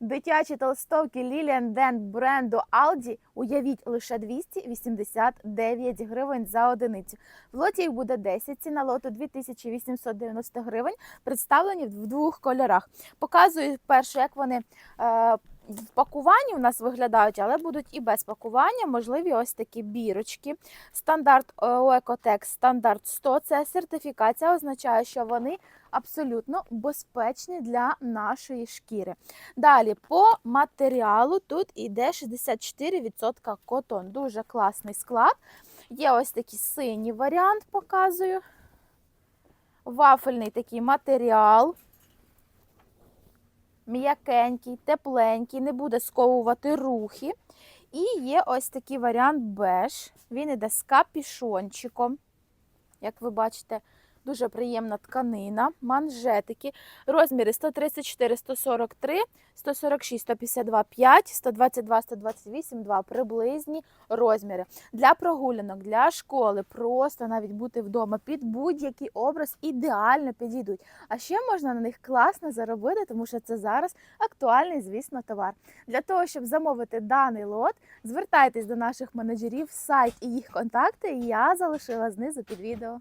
Дитячі толстовки Lilian Dent бренду Aldi, уявіть, лише 289 гривень за одиницю. В лоті їх буде 10, ціна лоту 2890 гривень, представлені в двох кольорах. Показую перше, як вони е, в у нас виглядають, але будуть і без пакування. Можливі ось такі бірочки. Стандарт е, стандарт 100 це сертифікація, означає, що вони абсолютно безпечні для нашої шкіри. Далі по матеріалу тут іде 64% котон. Дуже класний склад. Є ось такий синій варіант, показую. Вафельний такий матеріал. М'якенький, тепленький, не буде сковувати рухи. І є ось такий варіант беж. Він іде з капішончиком. Як ви бачите, дуже приємна тканина, манжетики. Розміри 134, 143, 146, 152, 5, 122, 128, 2 приблизні розміри. Для прогулянок, для школи, просто навіть бути вдома під будь-який образ ідеально підійдуть. А ще можна на них класно заробити, тому що це зараз актуальний, звісно, товар. Для того, щоб замовити даний лот, звертайтесь до наших менеджерів, сайт і їх контакти. Я залишила знизу під відео.